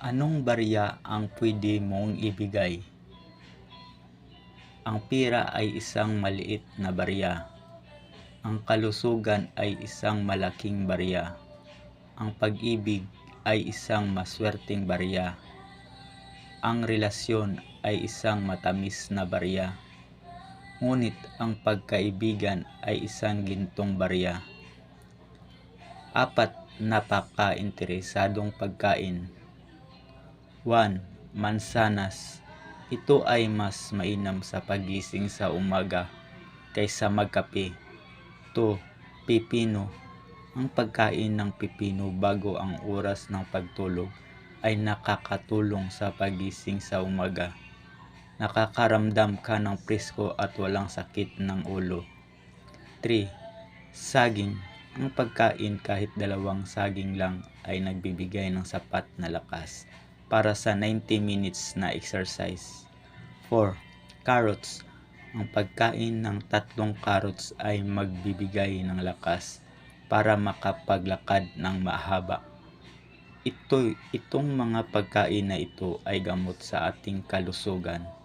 Anong barya ang pwede mong ibigay? Ang pira ay isang maliit na barya. Ang kalusugan ay isang malaking barya. Ang pag-ibig ay isang maswerteng barya. Ang relasyon ay isang matamis na barya. Ngunit ang pagkaibigan ay isang gintong barya. Apat napaka-interesadong pagkain. 1. Mansanas. Ito ay mas mainam sa pagising sa umaga kaysa magkape. 2. Pipino. Ang pagkain ng pipino bago ang oras ng pagtulog ay nakakatulong sa pagising sa umaga. Nakakaramdam ka ng presko at walang sakit ng ulo. 3. Saging. Ang pagkain kahit dalawang saging lang ay nagbibigay ng sapat na lakas para sa 90 minutes na exercise. 4. Carrots. Ang pagkain ng tatlong carrots ay magbibigay ng lakas para makapaglakad ng mahaba. Ito, itong mga pagkain na ito ay gamot sa ating kalusugan.